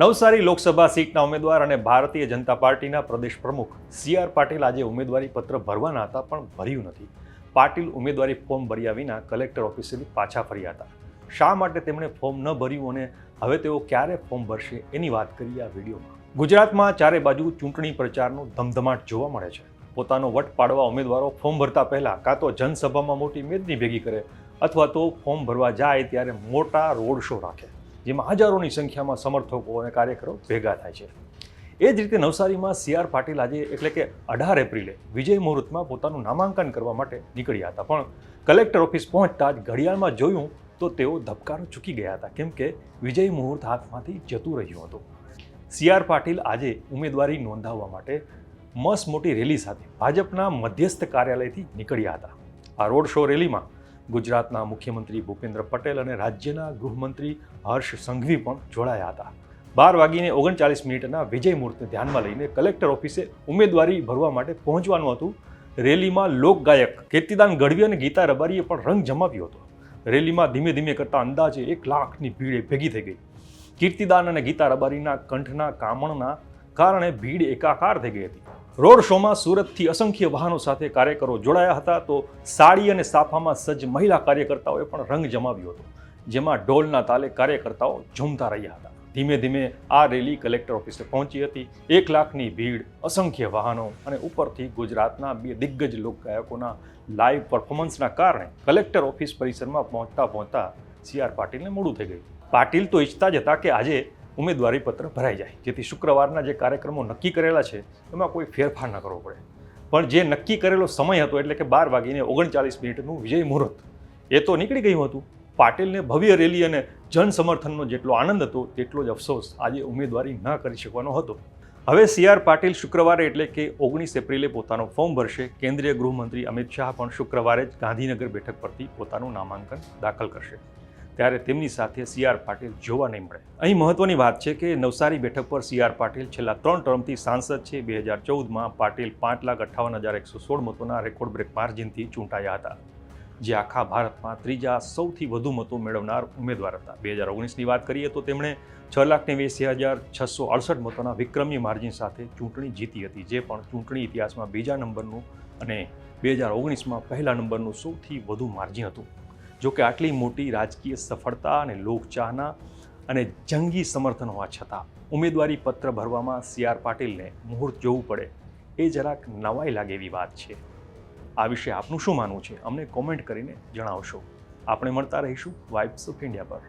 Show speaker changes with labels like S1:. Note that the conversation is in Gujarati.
S1: નવસારી લોકસભા સીટના ઉમેદવાર અને ભારતીય જનતા પાર્ટીના પ્રદેશ પ્રમુખ સી આર પાટીલ આજે ઉમેદવારી પત્ર ભરવાના હતા, પણ ભર્યું નથી. પાટીલ ઉમેદવારી ફોર્મ ભર્યા વિના કલેક્ટર ઓફિસેથી પાછા ફર્યા હતા. શા માટે તેમણે ફોર્મ ન ભર્યું અને હવે તેઓ ક્યારે ફોર્મ ભરશે એની વાત કરીએ આ વિડીયોમાં. ગુજરાતમાં ચારે બાજુ ચૂંટણી પ્રચારનો ધમધમાટ જોવા મળે છે. પોતાનો વટ પાડવા ઉમેદવારો ફોર્મ ભરતા પહેલાં કાં તો જનસભામાં મોટી મેદની ભેગી કરે અથવા તો ફોર્મ ભરવા જાય ત્યારે મોટા રોડ શો રાખે. જેમાં હજારોની સંખ્યામાં સમર્થકો અને કાર્યકરો ભેગા થાય છે. એ જ રીતે નવસારીમાં સી આર પાટીલ આજે એટલે કે અઢાર એપ્રિલે વિજય મુહૂર્તમાં પોતાનું નામાંકન કરવા માટે નીકળ્યા હતા. પણ કલેક્ટર ઓફિસ પહોંચતા જ ઘડિયાળમાં જોયું તો તેઓ ધબકારો ચૂકી ગયા હતા, કેમ કે વિજય મુહૂર્ત હાથમાંથી જતું રહ્યું હતું. સી આર પાટીલ આજે ઉમેદવારી નોંધાવવા માટે મસ્ત મોટી રેલી સાથે ભાજપના મધ્યસ્થ કાર્યાલયથી નીકળ્યા હતા. આ રોડ શો રેલીમાં ગુજરાતના મુખ્યમંત્રી ભૂપેન્દ્ર પટેલ અને રાજ્યના ગૃહમંત્રી હર્ષ સંઘવી પણ જોડાયા હતા. બાર વાગીને ઓગણચાલીસ મિનિટના વિજય મુહૂર્તને ધ્યાનમાં લઈને કલેક્ટર ઓફિસે ઉમેદવારી ભરવા માટે પહોંચવાનું હતું. રેલીમાં લોકગાયક કીર્તિદાન ગઢવી અને ગીતા રબારીએ પણ રંગ જમાવ્યો હતો. રેલીમાં ધીમે ધીમે કરતા અંદાજે એક લાખની ભીડ ભેગી થઈ ગઈ. કીર્તિદાન અને ગીતા રબારીના કંઠના કામણના કારણે ભીડ એકાકાર થઈ ગઈ હતી. રોડ શોમાં સુરતથી અસંખ્ય વાહનો સાથે કાર્યકરો જોડાયા હતા તો સાડી અને સાફામાં સજ્જ મહિલા કાર્યકર્તાઓએ પણ રંગ જમાવ્યો હતો, જેમાં ઢોલના તાલે કાર્યકર્તાઓ ઝૂમતા રહ્યા હતા. ધીમે ધીમે આ રેલી કલેક્ટર ઓફિસે પહોંચી હતી. એક લાખની ભીડ, અસંખ્ય વાહનો અને ઉપરથી ગુજરાતના બે દિગ્ગજ લોકગાયકોના લાઈવ પરફોર્મન્સના કારણે કલેક્ટર ઓફિસ પરિસરમાં પહોંચતા પહોંચતા સી આર પાટીલને મોડું થઈ ગયું. પાટીલ તો ઈચ્છતા જ હતા કે આજે ઉમેદવારી પત્ર ભરાઈ જાય. જેથી શુક્રવારના જે કાર્યક્રમો નક્કી કરેલા છે, એમાં કોઈ ફેરફાર ન કરવો પડે. પણ જે નક્કી કરેલો સમય હતો, એટલે કે બાર વાગીને ઓગણચાલીસ મિનિટનું વિજય મુહૂર્ત, એ તો નીકળી ગયું હતું. પાટીલને ભવ્ય રેલી અને જન સમર્થનનો જેટલો આનંદ હતો, તેટલો જ અફસોસ આજે ઉમેદવારી ન કરી શકવાનો હતો. હવે સી આર પાટીલ શુક્રવારે એટલે કે ઓગણીસ એપ્રિલે પોતાનો ફોર્મ ભરશે. કેન્દ્રીય ગૃહમંત્રી અમિત શાહ પણ શુક્રવારે જ ગાંધીનગર બેઠક પરથી પોતાનું નામાંકન દાખલ કરશે. ત્યારે તેમની સાથે સી આર પાટીલ જોવા નહીં મળે. અહીં મહત્વની વાત છે કે નવસારી બેઠક પર સી આર પાટીલ છેલ્લા ત્રણ ટર્મથી સાંસદ છે. બે હજાર ચૌદમાં પાટીલ પાંચ લાખ અઠ્ઠાવન હજાર એકસો સોળ મતોના રેકોર્ડ બ્રેક માર્જિનથી ચૂંટાયા હતા, જે આખા ભારતમાં ત્રીજા સૌથી વધુ મતો મેળવનાર ઉમેદવાર હતા. બે હજાર ઓગણીસની વાત કરીએ તો તેમણે છ લાખ નેવ્યાસી હજાર છસો અડસઠ મતોના વિક્રમી માર્જિન સાથે ચૂંટણી જીતી હતી, જે પણ ચૂંટણી ઇતિહાસમાં બીજા નંબરનું અને બે હજાર ઓગણીસમાં પહેલા નંબરનું સૌથી વધુ માર્જિન હતું. જો કે આટલી મોટી રાજકીય સફળતા અને લોકચાહના અને જંગી સમર્થન હોવા છતાં ઉમેદવારી પત્ર ભરવામાં સી આર પાટીલને મુહૂર્ત જોવું પડે એ જરાક નવાઈ લાગે એવી વાત છે. આ વિશે આપનું શું માનવું છે? અમને કોમેન્ટ કરીને જણાવશો. આપણે મળતા રહીશું વાઇબ્સ ઓફ ઇન્ડિયા પર.